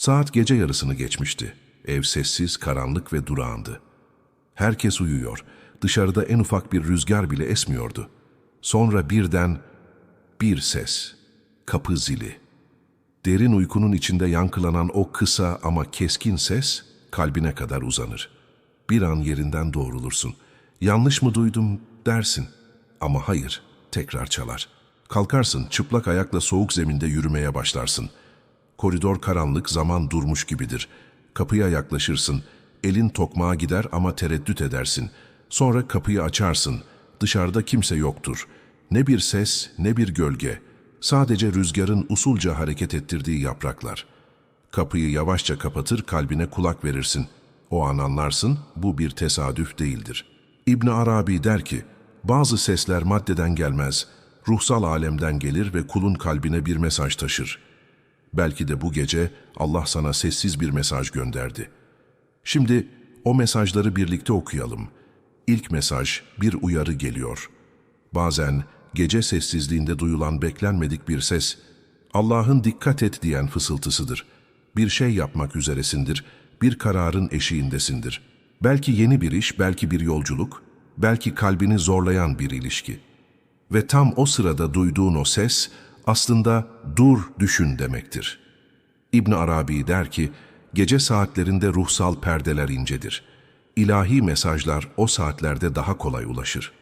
Saat gece yarısını geçmişti. Ev sessiz, karanlık ve durağandı. Herkes uyuyor. Dışarıda en ufak bir rüzgar bile esmiyordu. Sonra birden bir ses. Kapı zili. Derin uykunun içinde yankılanan o kısa ama keskin ses kalbine kadar uzanır. Bir an yerinden doğrulursun. Yanlış mı duydum dersin. Ama hayır, tekrar çalar. Kalkarsın, çıplak ayakla soğuk zeminde yürümeye başlarsın. Koridor karanlık, zaman durmuş gibidir. Kapıya yaklaşırsın, elin tokmağa gider ama tereddüt edersin. Sonra kapıyı açarsın, dışarıda kimse yoktur. Ne bir ses, ne bir gölge. Sadece rüzgarın usulca hareket ettirdiği yapraklar. Kapıyı yavaşça kapatır, kalbine kulak verirsin. O an anlarsın, bu bir tesadüf değildir. İbn Arabi der ki, bazı sesler maddeden gelmez, ruhsal alemden gelir ve kulun kalbine bir mesaj taşır. Belki de bu gece Allah sana sessiz bir mesaj gönderdi. Şimdi o mesajları birlikte okuyalım. İlk mesaj bir uyarı geliyor. Bazen gece sessizliğinde duyulan beklenmedik bir ses, Allah'ın dikkat et diyen fısıltısıdır. Bir şey yapmak üzeresindir, bir kararın eşiğindesindir. Belki yeni bir iş, belki bir yolculuk, belki kalbini zorlayan bir ilişki. Ve tam o sırada duyduğun o ses aslında dur düşün demektir. İbn Arabi der ki, gece saatlerinde ruhsal perdeler incedir. İlahi mesajlar o saatlerde daha kolay ulaşır.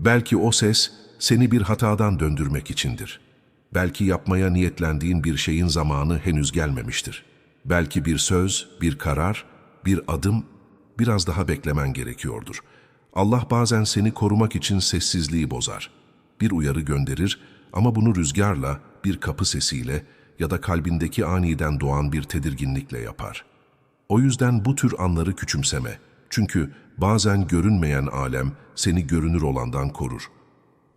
Belki o ses seni bir hatadan döndürmek içindir. Belki yapmaya niyetlendiğin bir şeyin zamanı henüz gelmemiştir. Belki bir söz, bir karar, bir adım biraz daha beklemen gerekiyordur. Allah bazen seni korumak için sessizliği bozar. Bir uyarı gönderir ama bunu rüzgarla, bir kapı sesiyle ya da kalbindeki aniden doğan bir tedirginlikle yapar. O yüzden bu tür anları küçümseme. Çünkü bazen görünmeyen alem seni görünür olandan korur.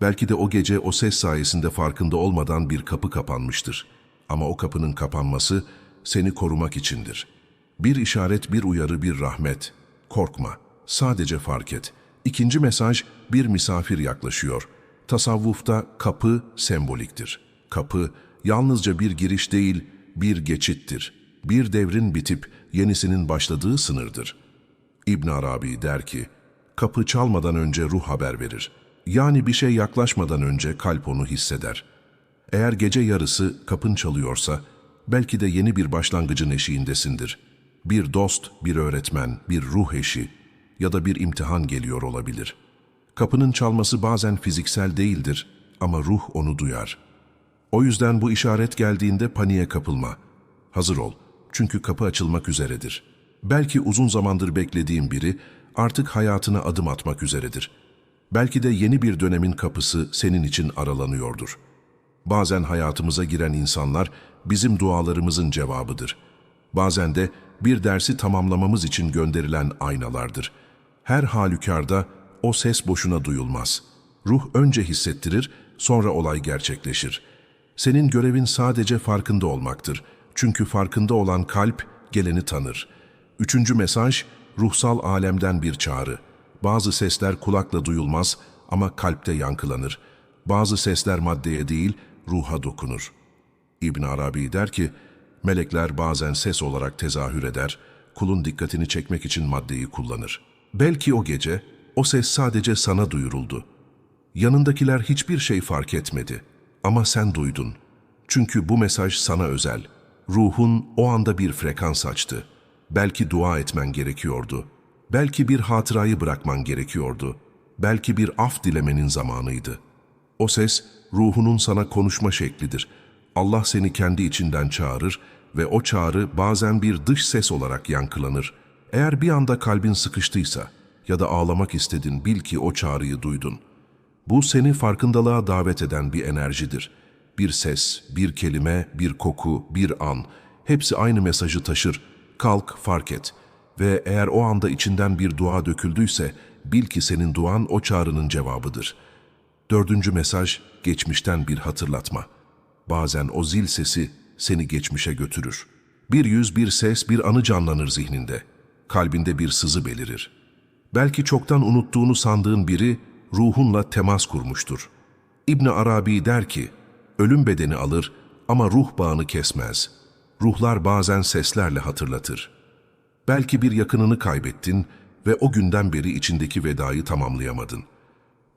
Belki de o gece o ses sayesinde farkında olmadan bir kapı kapanmıştır. Ama o kapının kapanması seni korumak içindir. Bir işaret, bir uyarı, bir rahmet. Korkma, sadece fark et. İkinci mesaj, bir misafir yaklaşıyor. Tasavvufta kapı semboliktir. Kapı yalnızca bir giriş değil, bir geçittir. Bir devrin bitip yenisinin başladığı sınırdır. İbn Arabi der ki, kapı çalmadan önce ruh haber verir. Yani bir şey yaklaşmadan önce kalp onu hisseder. Eğer gece yarısı kapın çalıyorsa, belki de yeni bir başlangıcın eşiğindesindir. Bir dost, bir öğretmen, bir ruh eşi ya da bir imtihan geliyor olabilir. Kapının çalması bazen fiziksel değildir ama ruh onu duyar. O yüzden bu işaret geldiğinde paniğe kapılma. Hazır ol, çünkü kapı açılmak üzeredir. Belki uzun zamandır beklediğin biri artık hayatına adım atmak üzeredir. Belki de yeni bir dönemin kapısı senin için aralanıyordur. Bazen hayatımıza giren insanlar bizim dualarımızın cevabıdır. Bazen de bir dersi tamamlamamız için gönderilen aynalardır. Her halükarda o ses boşuna duyulmaz. Ruh önce hissettirir, sonra olay gerçekleşir. Senin görevin sadece farkında olmaktır. Çünkü farkında olan kalp geleni tanır. Üçüncü mesaj, ruhsal alemden bir çağrı. Bazı sesler kulakla duyulmaz ama kalpte yankılanır. Bazı sesler maddeye değil, ruha dokunur. İbn Arabi der ki, melekler bazen ses olarak tezahür eder, kulun dikkatini çekmek için maddeyi kullanır. Belki o gece, o ses sadece sana duyuruldu. Yanındakiler hiçbir şey fark etmedi ama sen duydun. Çünkü bu mesaj sana özel. Ruhun o anda bir frekans açtı. Belki dua etmen gerekiyordu. Belki bir hatırayı bırakman gerekiyordu. Belki bir af dilemenin zamanıydı. O ses ruhunun sana konuşma şeklidir. Allah seni kendi içinden çağırır ve o çağrı bazen bir dış ses olarak yankılanır. Eğer bir anda kalbin sıkıştıysa ya da ağlamak istedin bil ki o çağrıyı duydun. Bu seni farkındalığa davet eden bir enerjidir. Bir ses, bir kelime, bir koku, bir an hepsi aynı mesajı taşır. Kalk, fark et. Ve eğer o anda içinden bir dua döküldüyse bil ki senin duan o çağrının cevabıdır. Dördüncü mesaj geçmişten bir hatırlatma. Bazen o zil sesi seni geçmişe götürür. Bir yüz, bir ses, bir anı canlanır zihninde. Kalbinde bir sızı belirir. Belki çoktan unuttuğunu sandığın biri ruhunla temas kurmuştur. İbni Arabi der ki, ölüm bedeni alır ama ruh bağını kesmez. Ruhlar bazen seslerle hatırlatır. Belki bir yakınını kaybettin ve o günden beri içindeki vedayı tamamlayamadın.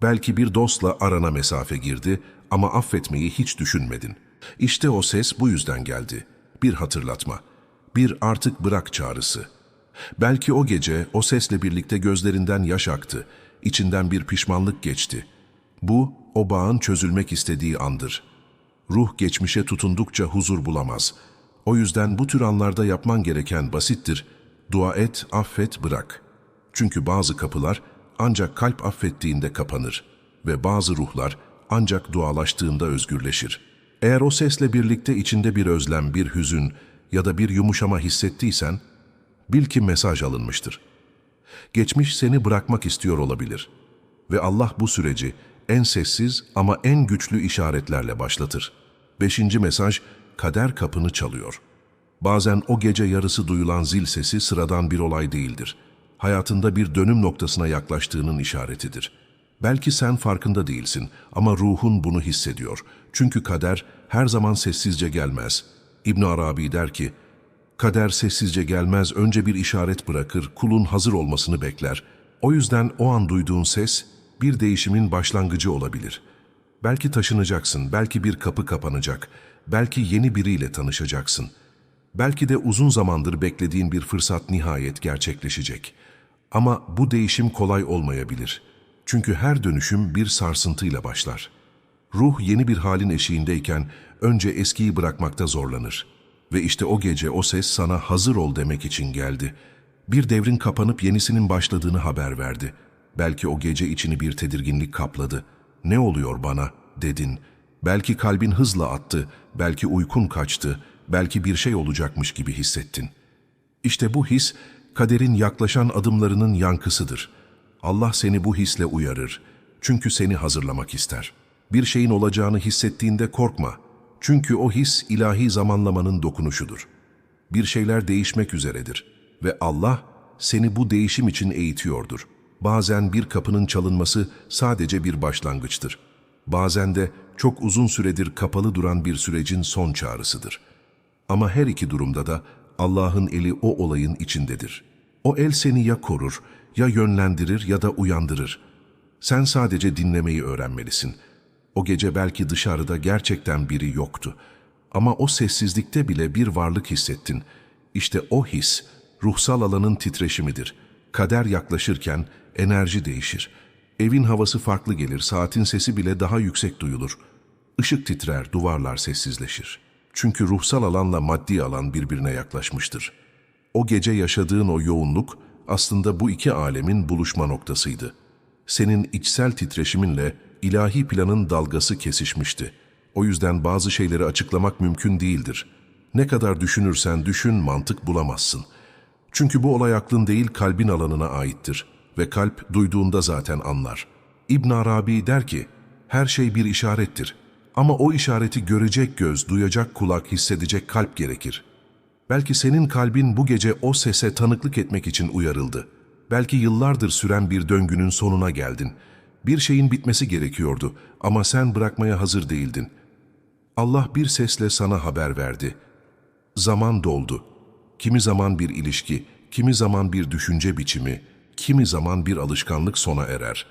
Belki bir dostla arana mesafe girdi ama affetmeyi hiç düşünmedin. İşte o ses bu yüzden geldi. Bir hatırlatma, bir artık bırak çağrısı. Belki o gece o sesle birlikte gözlerinden yaş aktı, içinden bir pişmanlık geçti. Bu, o bağın çözülmek istediği andır. Ruh geçmişe tutundukça huzur bulamaz. O yüzden bu tür anlarda yapman gereken basittir. Dua et, affet, bırak. Çünkü bazı kapılar ancak kalp affettiğinde kapanır ve bazı ruhlar ancak dualaştığında özgürleşir. Eğer o sesle birlikte içinde bir özlem, bir hüzün ya da bir yumuşama hissettiysen, bil ki mesaj alınmıştır. Geçmiş seni bırakmak istiyor olabilir ve Allah bu süreci en sessiz ama en güçlü işaretlerle başlatır. Beşinci mesaj, kader kapını çalıyor. Bazen o gece yarısı duyulan zil sesi sıradan bir olay değildir. Hayatında bir dönüm noktasına yaklaştığının işaretidir. Belki sen farkında değilsin ama ruhun bunu hissediyor. Çünkü kader her zaman sessizce gelmez. İbn Arabi der ki, Kader sessizce gelmez, önce bir işaret bırakır, kulun hazır olmasını bekler. O yüzden o an duyduğun ses, bir değişimin başlangıcı olabilir. Belki taşınacaksın, belki bir kapı kapanacak, belki yeni biriyle tanışacaksın. Belki de uzun zamandır beklediğin bir fırsat nihayet gerçekleşecek. Ama bu değişim kolay olmayabilir. Çünkü her dönüşüm bir sarsıntıyla başlar. Ruh yeni bir halin eşiğindeyken önce eskiyi bırakmakta zorlanır. Ve işte o gece o ses sana hazır ol demek için geldi. Bir devrin kapanıp yenisinin başladığını haber verdi. Belki o gece içini bir tedirginlik kapladı. Ne oluyor bana dedin. Belki kalbin hızla attı, belki uykun kaçtı, belki bir şey olacakmış gibi hissettin. İşte bu his kaderin yaklaşan adımlarının yankısıdır. Allah seni bu hisle uyarır. Çünkü seni hazırlamak ister. Bir şeyin olacağını hissettiğinde korkma. Çünkü o his ilahi zamanlamanın dokunuşudur. Bir şeyler değişmek üzeredir ve Allah seni bu değişim için eğitiyordur. Bazen bir kapının çalınması sadece bir başlangıçtır. Bazen de çok uzun süredir kapalı duran bir sürecin son çağrısıdır. Ama her iki durumda da Allah'ın eli o olayın içindedir. O el seni ya korur, ya yönlendirir ya da uyandırır. Sen sadece dinlemeyi öğrenmelisin. O gece belki dışarıda gerçekten biri yoktu. Ama o sessizlikte bile bir varlık hissettin. İşte o his, ruhsal alanın titreşimidir. Kader yaklaşırken enerji değişir. Evin havası farklı gelir, saatin sesi bile daha yüksek duyulur. Işık titrer, duvarlar sessizleşir. Çünkü ruhsal alanla maddi alan birbirine yaklaşmıştır. O gece yaşadığın o yoğunluk aslında bu iki alemin buluşma noktasıydı. Senin içsel titreşiminle ilahi planın dalgası kesişmişti. O yüzden bazı şeyleri açıklamak mümkün değildir. Ne kadar düşünürsen düşün mantık bulamazsın. Çünkü bu olay aklın değil kalbin alanına aittir ve kalp duyduğunda zaten anlar. İbn Arabi der ki, her şey bir işarettir ama o işareti görecek göz, duyacak kulak, hissedecek kalp gerekir. Belki senin kalbin bu gece o sese tanıklık etmek için uyarıldı. Belki yıllardır süren bir döngünün sonuna geldin. Bir şeyin bitmesi gerekiyordu ama sen bırakmaya hazır değildin. Allah bir sesle sana haber verdi. Zaman doldu. Kimi zaman bir ilişki, kimi zaman bir düşünce biçimi, kimi zaman bir alışkanlık sona erer.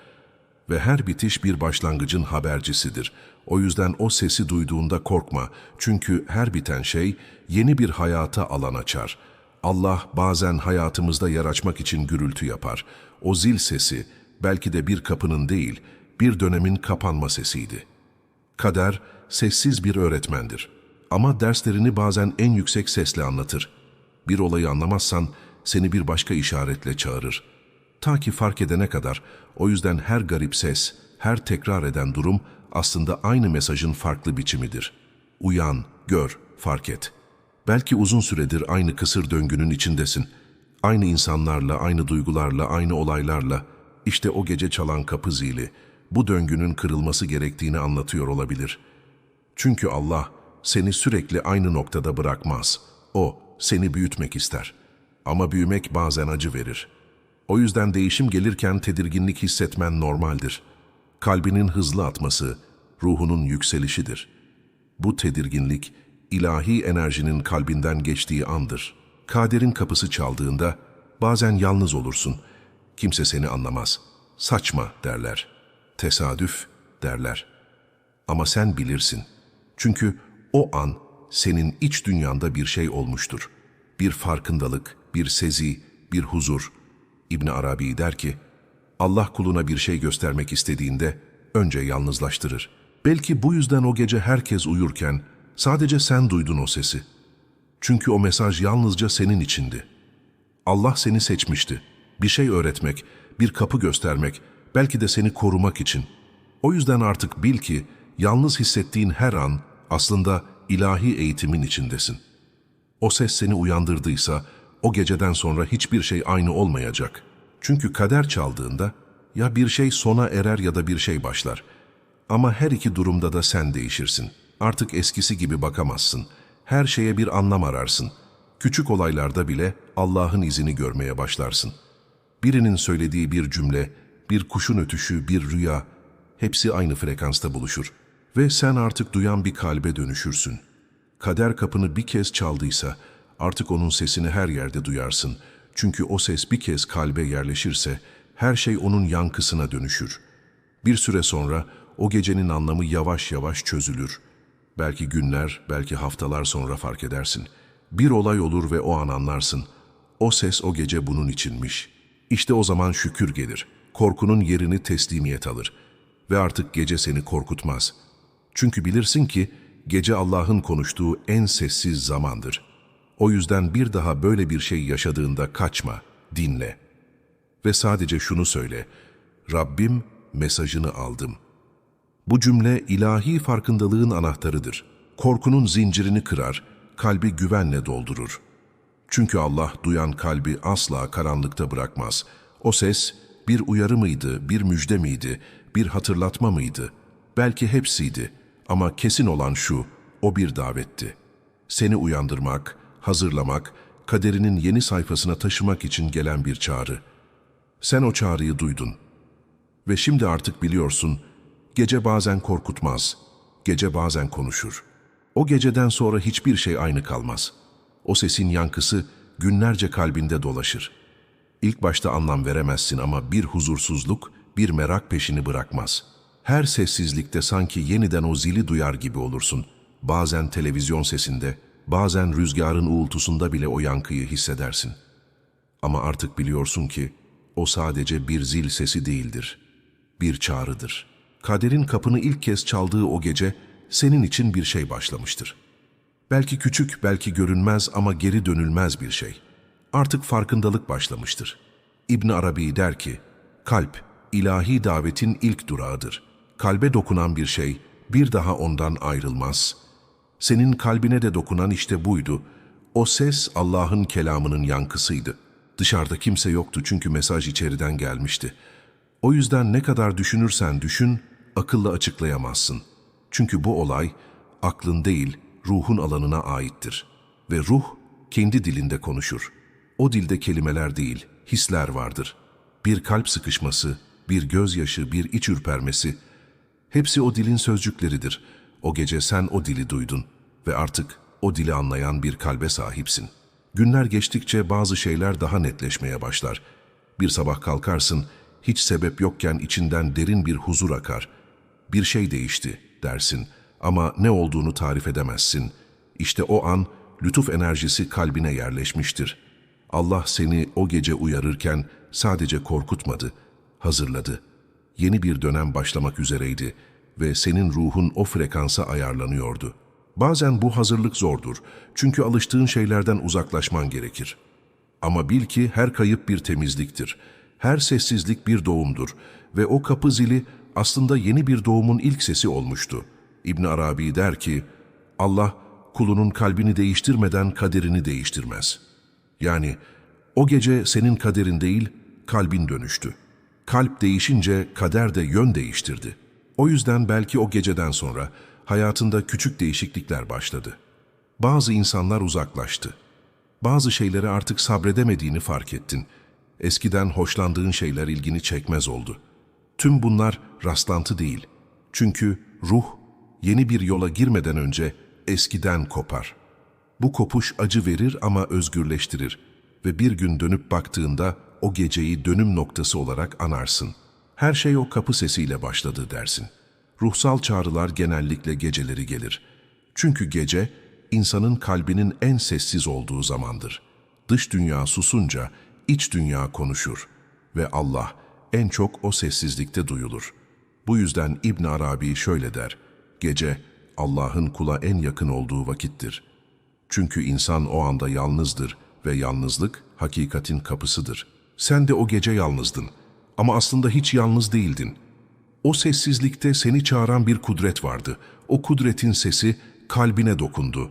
Ve her bitiş bir başlangıcın habercisidir. O yüzden o sesi duyduğunda korkma. Çünkü her biten şey yeni bir hayata alan açar. Allah bazen hayatımızda yer açmak için gürültü yapar. O zil sesi belki de bir kapının değil, bir dönemin kapanma sesiydi. Kader sessiz bir öğretmendir. Ama derslerini bazen en yüksek sesle anlatır. Bir olayı anlamazsan seni bir başka işaretle çağırır. Ta ki fark edene kadar o yüzden her garip ses, her tekrar eden durum aslında aynı mesajın farklı biçimidir. Uyan, gör, fark et. Belki uzun süredir aynı kısır döngünün içindesin. Aynı insanlarla, aynı duygularla, aynı olaylarla. İşte o gece çalan kapı zili, bu döngünün kırılması gerektiğini anlatıyor olabilir. Çünkü Allah seni sürekli aynı noktada bırakmaz. O seni büyütmek ister. Ama büyümek bazen acı verir. O yüzden değişim gelirken tedirginlik hissetmen normaldir. Kalbinin hızlı atması, ruhunun yükselişidir. Bu tedirginlik ilahi enerjinin kalbinden geçtiği andır. Kaderin kapısı çaldığında bazen yalnız olursun. Kimse seni anlamaz. Saçma derler. Tesadüf derler. Ama sen bilirsin. Çünkü o an senin iç dünyanda bir şey olmuştur. Bir farkındalık, bir sezi, bir huzur. İbn Arabi der ki, Allah kuluna bir şey göstermek istediğinde önce yalnızlaştırır. Belki bu yüzden o gece herkes uyurken sadece sen duydun o sesi. Çünkü o mesaj yalnızca senin içindi. Allah seni seçmişti. Bir şey öğretmek, bir kapı göstermek, belki de seni korumak için. O yüzden artık bil ki yalnız hissettiğin her an aslında ilahi eğitimin içindesin. O ses seni uyandırdıysa o geceden sonra hiçbir şey aynı olmayacak. Çünkü kader çaldığında ya bir şey sona erer ya da bir şey başlar. Ama her iki durumda da sen değişirsin. Artık eskisi gibi bakamazsın. Her şeye bir anlam ararsın. Küçük olaylarda bile Allah'ın izini görmeye başlarsın. Birinin söylediği bir cümle, bir kuşun ötüşü, bir rüya, hepsi aynı frekansta buluşur. Ve sen artık duyan bir kalbe dönüşürsün. Kader kapını bir kez çaldıysa artık onun sesini her yerde duyarsın. Çünkü o ses bir kez kalbe yerleşirse her şey onun yankısına dönüşür. Bir süre sonra o gecenin anlamı yavaş yavaş çözülür. Belki günler, belki haftalar sonra fark edersin. Bir olay olur ve o an anlarsın. O ses o gece bunun içinmiş. İşte o zaman şükür gelir. Korkunun yerini teslimiyet alır. Ve artık gece seni korkutmaz. Çünkü bilirsin ki gece Allah'ın konuştuğu en sessiz zamandır. O yüzden bir daha böyle bir şey yaşadığında kaçma, dinle. Ve sadece şunu söyle, Rabbim mesajını aldım. Bu cümle ilahi farkındalığın anahtarıdır. Korkunun zincirini kırar, kalbi güvenle doldurur. Çünkü Allah duyan kalbi asla karanlıkta bırakmaz. O ses bir uyarı mıydı, bir müjde miydi, bir hatırlatma mıydı? Belki hepsiydi ama kesin olan şu, o bir davetti. Seni uyandırmak, hazırlamak, kaderinin yeni sayfasına taşımak için gelen bir çağrı. Sen o çağrıyı duydun. Ve şimdi artık biliyorsun, gece bazen korkutmaz, gece bazen konuşur. O geceden sonra hiçbir şey aynı kalmaz. O sesin yankısı günlerce kalbinde dolaşır. İlk başta anlam veremezsin ama bir huzursuzluk, bir merak peşini bırakmaz. Her sessizlikte sanki yeniden o zili duyar gibi olursun. Bazen televizyon sesinde, bazen rüzgarın uğultusunda bile o yankıyı hissedersin. Ama artık biliyorsun ki o sadece bir zil sesi değildir. Bir çağrıdır. Kaderin kapını ilk kez çaldığı o gece senin için bir şey başlamıştır. Belki küçük, belki görünmez ama geri dönülmez bir şey. Artık farkındalık başlamıştır. İbn Arabi der ki, kalp ilahi davetin ilk durağıdır. Kalbe dokunan bir şey bir daha ondan ayrılmaz. Senin kalbine de dokunan işte buydu. O ses Allah'ın kelamının yankısıydı. Dışarıda kimse yoktu çünkü mesaj içeriden gelmişti. O yüzden ne kadar düşünürsen düşün, akılla açıklayamazsın. Çünkü bu olay aklın değil, ruhun alanına aittir. Ve ruh kendi dilinde konuşur. O dilde kelimeler değil, hisler vardır. Bir kalp sıkışması, bir gözyaşı, bir iç ürpermesi, hepsi o dilin sözcükleridir. O gece sen o dili duydun ve artık o dili anlayan bir kalbe sahipsin. Günler geçtikçe bazı şeyler daha netleşmeye başlar. Bir sabah kalkarsın, hiç sebep yokken içinden derin bir huzur akar. Bir şey değişti dersin ama ne olduğunu tarif edemezsin. İşte o an lütuf enerjisi kalbine yerleşmiştir. Allah seni o gece uyarırken sadece korkutmadı, hazırladı. Yeni bir dönem başlamak üzereydi ve senin ruhun o frekansa ayarlanıyordu. Bazen bu hazırlık zordur çünkü alıştığın şeylerden uzaklaşman gerekir. Ama bil ki her kayıp bir temizliktir. Her sessizlik bir doğumdur ve o kapı zili aslında yeni bir doğumun ilk sesi olmuştu. İbn Arabi der ki, Allah kulunun kalbini değiştirmeden kaderini değiştirmez. Yani o gece senin kaderin değil, kalbin dönüştü. Kalp değişince kader de yön değiştirdi. O yüzden belki o geceden sonra hayatında küçük değişiklikler başladı. Bazı insanlar uzaklaştı. Bazı şeyleri artık sabredemediğini fark ettin. Eskiden hoşlandığın şeyler ilgini çekmez oldu. Tüm bunlar rastlantı değil. Çünkü ruh yeni bir yola girmeden önce eskiden kopar. Bu kopuş acı verir ama özgürleştirir ve bir gün dönüp baktığında o geceyi dönüm noktası olarak anarsın. Her şey o kapı sesiyle başladı dersin. Ruhsal çağrılar genellikle geceleri gelir. Çünkü gece insanın kalbinin en sessiz olduğu zamandır. Dış dünya susunca iç dünya konuşur ve Allah en çok o sessizlikte duyulur. Bu yüzden İbn Arabi şöyle der: Gece Allah'ın kula en yakın olduğu vakittir. Çünkü insan o anda yalnızdır ve yalnızlık hakikatin kapısıdır. Sen de o gece yalnızdın ama aslında hiç yalnız değildin. O sessizlikte seni çağıran bir kudret vardı. O kudretin sesi kalbine dokundu.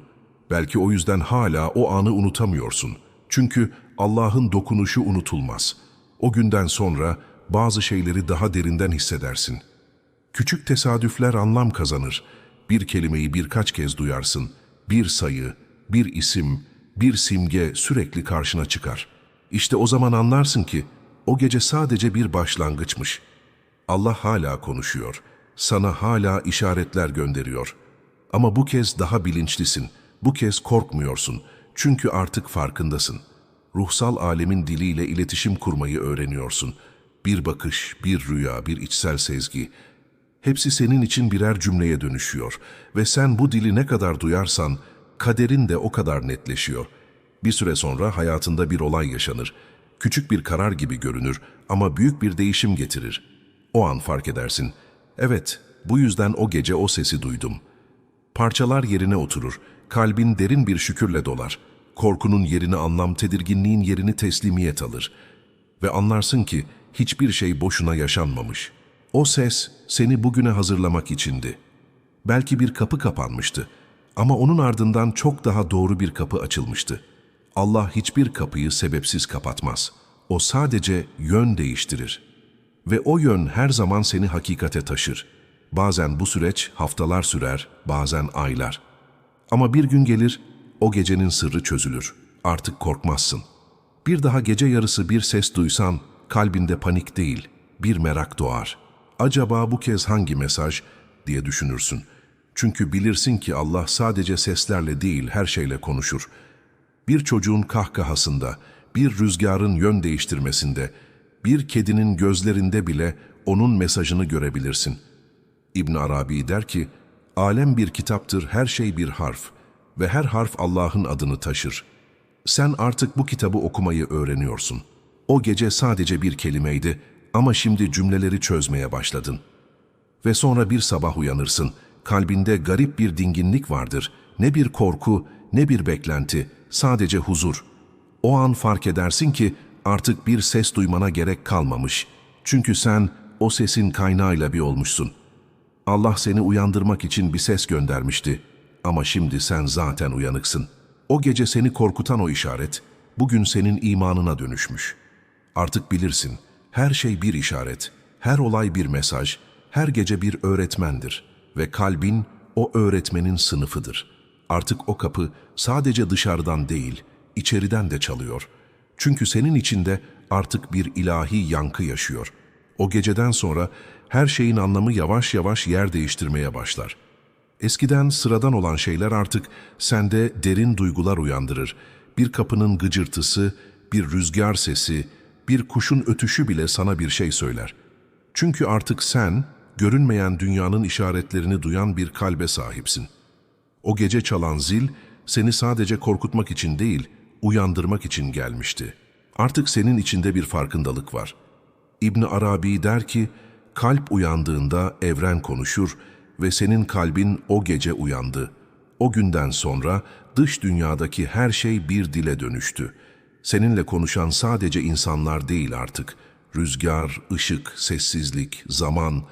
Belki o yüzden hala o anı unutamıyorsun. Çünkü Allah'ın dokunuşu unutulmaz. O günden sonra bazı şeyleri daha derinden hissedersin. Küçük tesadüfler anlam kazanır. Bir kelimeyi birkaç kez duyarsın. Bir sayı, bir isim, bir simge sürekli karşına çıkar. İşte o zaman anlarsın ki o gece sadece bir başlangıçmış. Allah hala konuşuyor. Sana hala işaretler gönderiyor. Ama bu kez daha bilinçlisin. Bu kez korkmuyorsun. Çünkü artık farkındasın. Ruhsal alemin diliyle iletişim kurmayı öğreniyorsun. Bir bakış, bir rüya, bir içsel sezgi. Hepsi senin için birer cümleye dönüşüyor. Ve sen bu dili ne kadar duyarsan, kaderin de o kadar netleşiyor. Bir süre sonra hayatında bir olay yaşanır. Küçük bir karar gibi görünür ama büyük bir değişim getirir. O an fark edersin. Evet, bu yüzden o gece o sesi duydum. Parçalar yerine oturur. Kalbin derin bir şükürle dolar. Korkunun yerini anlam, tedirginliğin yerini teslimiyet alır. Ve anlarsın ki hiçbir şey boşuna yaşanmamış. O ses seni bugüne hazırlamak içindi. Belki bir kapı kapanmıştı ama onun ardından çok daha doğru bir kapı açılmıştı. Allah hiçbir kapıyı sebepsiz kapatmaz. O sadece yön değiştirir. Ve o yön her zaman seni hakikate taşır. Bazen bu süreç haftalar sürer, bazen aylar. Ama bir gün gelir, o gecenin sırrı çözülür. Artık korkmazsın. Bir daha gece yarısı bir ses duysan, kalbinde panik değil, bir merak doğar. Acaba bu kez hangi mesaj diye düşünürsün. Çünkü bilirsin ki Allah sadece seslerle değil her şeyle konuşur. Bir çocuğun kahkahasında, bir rüzgarın yön değiştirmesinde, bir kedinin gözlerinde bile onun mesajını görebilirsin. İbn Arabi der ki, alem bir kitaptır, her şey bir harf ve her harf Allah'ın adını taşır. Sen artık bu kitabı okumayı öğreniyorsun. O gece sadece bir kelimeydi ama şimdi cümleleri çözmeye başladın. Ve sonra bir sabah uyanırsın, kalbinde garip bir dinginlik vardır. Ne bir korku, ne bir beklenti, sadece huzur. O an fark edersin ki artık bir ses duymana gerek kalmamış. Çünkü sen o sesin kaynağıyla bir olmuşsun. Allah seni uyandırmak için bir ses göndermişti. Ama şimdi sen zaten uyanıksın. O gece seni korkutan o işaret, bugün senin imanına dönüşmüş. Artık bilirsin, her şey bir işaret, her olay bir mesaj, her gece bir öğretmendir ve kalbin o öğretmenin sınıfıdır. Artık o kapı sadece dışarıdan değil, içeriden de çalıyor. Çünkü senin içinde artık bir ilahi yankı yaşıyor. O geceden sonra her şeyin anlamı yavaş yavaş yer değiştirmeye başlar. Eskiden sıradan olan şeyler artık sende derin duygular uyandırır. Bir kapının gıcırtısı, bir rüzgar sesi, bir kuşun ötüşü bile sana bir şey söyler. Çünkü artık sen, görünmeyen dünyanın işaretlerini duyan bir kalbe sahipsin. O gece çalan zil, seni sadece korkutmak için değil, uyandırmak için gelmişti. Artık senin içinde bir farkındalık var. İbn Arabi der ki, kalp uyandığında evren konuşur ve senin kalbin o gece uyandı. O günden sonra dış dünyadaki her şey bir dile dönüştü. Seninle konuşan sadece insanlar değil artık. Rüzgar, ışık, sessizlik, zaman,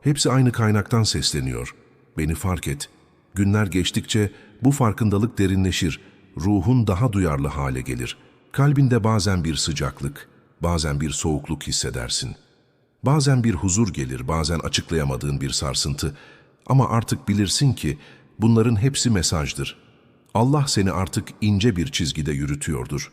hepsi aynı kaynaktan sesleniyor. Beni fark et. Günler geçtikçe bu farkındalık derinleşir, ruhun daha duyarlı hale gelir. Kalbinde bazen bir sıcaklık, bazen bir soğukluk hissedersin. Bazen bir huzur gelir, bazen açıklayamadığın bir sarsıntı. Ama artık bilirsin ki bunların hepsi mesajdır. Allah seni artık ince bir çizgide yürütüyordur.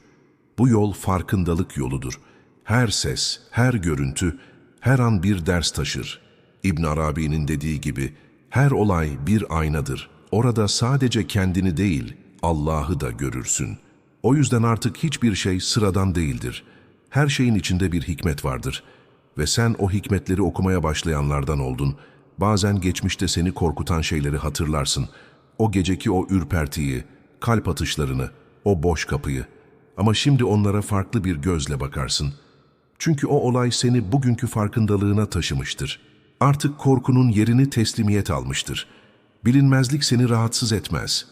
Bu yol farkındalık yoludur. Her ses, her görüntü, her an bir ders taşır. İbn Arabi'nin dediği gibi her olay bir aynadır. Orada sadece kendini değil, Allah'ı da görürsün. O yüzden artık hiçbir şey sıradan değildir. Her şeyin içinde bir hikmet vardır. Ve sen o hikmetleri okumaya başlayanlardan oldun. Bazen geçmişte seni korkutan şeyleri hatırlarsın. O geceki o ürpertiyi, kalp atışlarını, o boş kapıyı. Ama şimdi onlara farklı bir gözle bakarsın. Çünkü o olay seni bugünkü farkındalığına taşımıştır. Artık korkunun yerini teslimiyet almıştır. Bilinmezlik seni rahatsız etmez.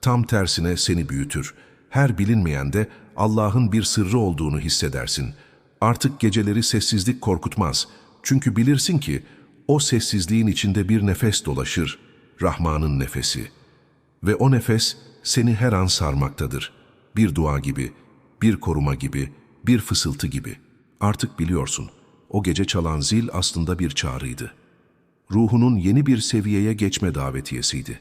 Tam tersine seni büyütür. Her bilinmeyende Allah'ın bir sırrı olduğunu hissedersin. Artık geceleri sessizlik korkutmaz. Çünkü bilirsin ki o sessizliğin içinde bir nefes dolaşır. Rahman'ın nefesi. Ve o nefes seni her an sarmaktadır. Bir dua gibi, bir koruma gibi, bir fısıltı gibi. Artık biliyorsun, o gece çalan zil aslında bir çağrıydı. Ruhunun yeni bir seviyeye geçme davetiyesiydi.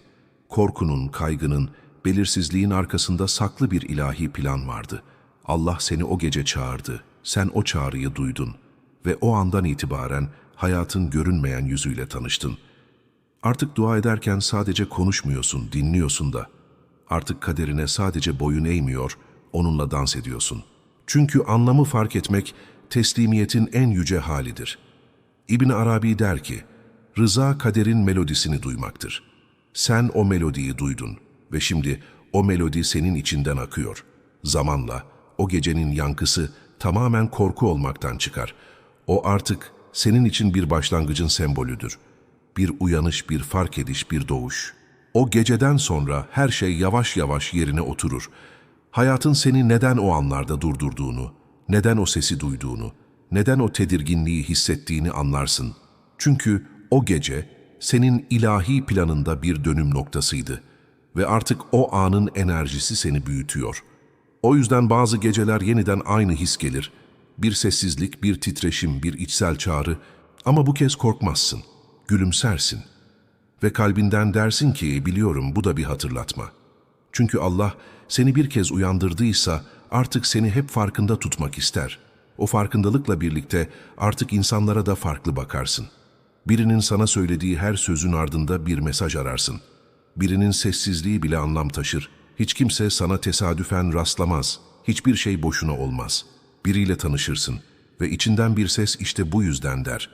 Korkunun, kaygının, belirsizliğin arkasında saklı bir ilahi plan vardı. Allah seni o gece çağırdı. Sen o çağrıyı duydun ve o andan itibaren hayatın görünmeyen yüzüyle tanıştın. Artık dua ederken sadece konuşmuyorsun, dinliyorsun da. Artık kaderine sadece boyun eğmiyor, onunla dans ediyorsun. Çünkü anlamı fark etmek teslimiyetin en yüce halidir. İbn Arabi der ki, rıza kaderin melodisini duymaktır. Sen o melodiyi duydun ve şimdi o melodi senin içinden akıyor. Zamanla o gecenin yankısı tamamen korku olmaktan çıkar. O artık senin için bir başlangıcın sembolüdür. Bir uyanış, bir fark ediş, bir doğuş. O geceden sonra her şey yavaş yavaş yerine oturur. Hayatın seni neden o anlarda durdurduğunu, neden o sesi duyduğunu, neden o tedirginliği hissettiğini anlarsın. Çünkü o gece senin ilahi planında bir dönüm noktasıydı ve artık o anın enerjisi seni büyütüyor. O yüzden bazı geceler yeniden aynı his gelir. Bir sessizlik, bir titreşim, bir içsel çağrı ama bu kez korkmazsın, gülümsersin ve kalbinden dersin ki biliyorum bu da bir hatırlatma. Çünkü Allah seni bir kez uyandırdıysa artık seni hep farkında tutmak ister. O farkındalıkla birlikte artık insanlara da farklı bakarsın. Birinin sana söylediği her sözün ardında bir mesaj ararsın. Birinin sessizliği bile anlam taşır. Hiç kimse sana tesadüfen rastlamaz. Hiçbir şey boşuna olmaz. Biriyle tanışırsın ve içinden bir ses işte bu yüzden der.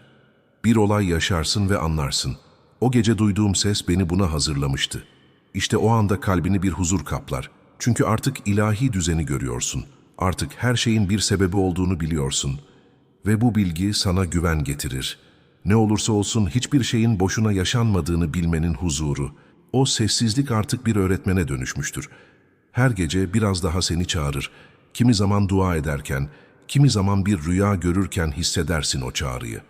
Bir olay yaşarsın ve anlarsın. O gece duyduğum ses beni buna hazırlamıştı. İşte o anda kalbini bir huzur kaplar. Çünkü artık ilahi düzeni görüyorsun. Artık her şeyin bir sebebi olduğunu biliyorsun. Ve bu bilgi sana güven getirir. Ne olursa olsun hiçbir şeyin boşuna yaşanmadığını bilmenin huzuru. O sessizlik artık bir öğretmene dönüşmüştür. Her gece biraz daha seni çağırır. Kimi zaman dua ederken, kimi zaman bir rüya görürken hissedersin o çağrıyı.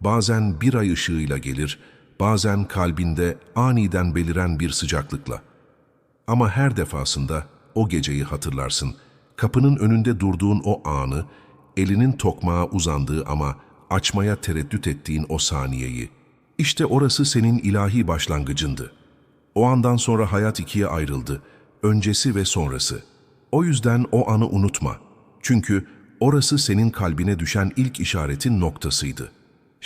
Bazen bir ay ışığıyla gelir, bazen kalbinde aniden beliren bir sıcaklıkla. Ama her defasında o geceyi hatırlarsın. Kapının önünde durduğun o anı, elinin tokmağa uzandığı ama açmaya tereddüt ettiğin o saniyeyi. İşte orası senin ilahi başlangıcındı. O andan sonra hayat ikiye ayrıldı. Öncesi ve sonrası. O yüzden o anı unutma. Çünkü orası senin kalbine düşen ilk işaretin noktasıydı.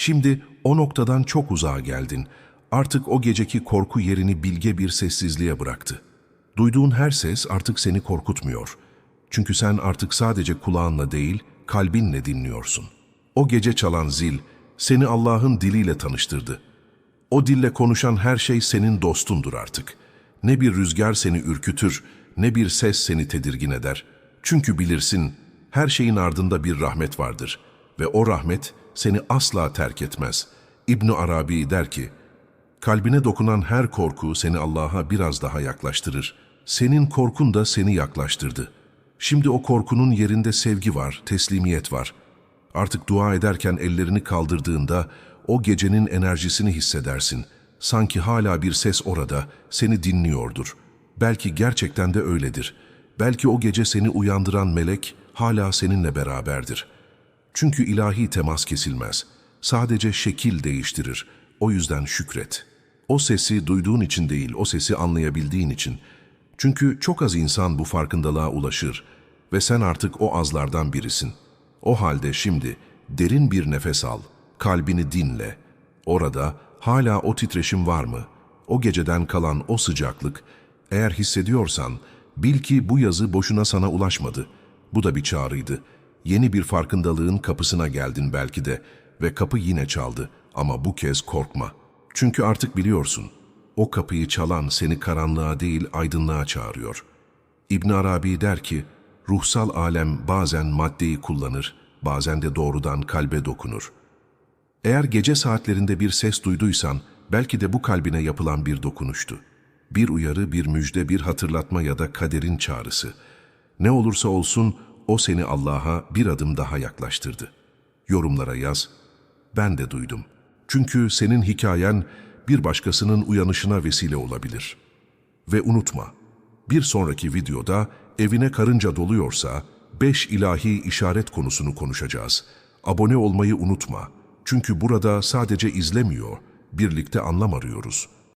Şimdi o noktadan çok uzağa geldin. Artık o geceki korku yerini bilge bir sessizliğe bıraktı. Duyduğun her ses artık seni korkutmuyor. Çünkü sen artık sadece kulağınla değil, kalbinle dinliyorsun. O gece çalan zil, seni Allah'ın diliyle tanıştırdı. O dille konuşan her şey senin dostundur artık. Ne bir rüzgar seni ürkütür, ne bir ses seni tedirgin eder. Çünkü bilirsin, her şeyin ardında bir rahmet vardır ve o rahmet seni asla terk etmez. İbn Arabi der ki, kalbine dokunan her korku seni Allah'a biraz daha yaklaştırır. Senin korkun da seni yaklaştırdı. Şimdi o korkunun yerinde sevgi var, teslimiyet var. Artık dua ederken ellerini kaldırdığında o gecenin enerjisini hissedersin. Sanki hala bir ses orada, seni dinliyordur. Belki gerçekten de öyledir. Belki o gece seni uyandıran melek hala seninle beraberdir. Çünkü ilahi temas kesilmez. Sadece şekil değiştirir. O yüzden şükret. O sesi duyduğun için değil, o sesi anlayabildiğin için. Çünkü çok az insan bu farkındalığa ulaşır ve sen artık o azlardan birisin. O halde şimdi derin bir nefes al, kalbini dinle. Orada hala o titreşim var mı? O geceden kalan o sıcaklık, eğer hissediyorsan, bil ki bu yazı boşuna sana ulaşmadı. Bu da bir çağrıydı. Yeni bir farkındalığın kapısına geldin belki de ve kapı yine çaldı. Ama bu kez korkma. Çünkü artık biliyorsun, o kapıyı çalan seni karanlığa değil aydınlığa çağırıyor. İbn Arabi der ki, ruhsal alem bazen maddeyi kullanır, bazen de doğrudan kalbe dokunur. Eğer gece saatlerinde bir ses duyduysan, belki de bu kalbine yapılan bir dokunuştu. Bir uyarı, bir müjde, bir hatırlatma ya da kaderin çağrısı. Ne olursa olsun o seni Allah'a bir adım daha yaklaştırdı. Yorumlara yaz, ben de duydum. Çünkü senin hikayen bir başkasının uyanışına vesile olabilir. Ve unutma, bir sonraki videoda evine karınca doluyorsa 5 ilahi işaret konusunu konuşacağız. Abone olmayı unutma. Çünkü burada sadece izlemiyor, birlikte anlam arıyoruz.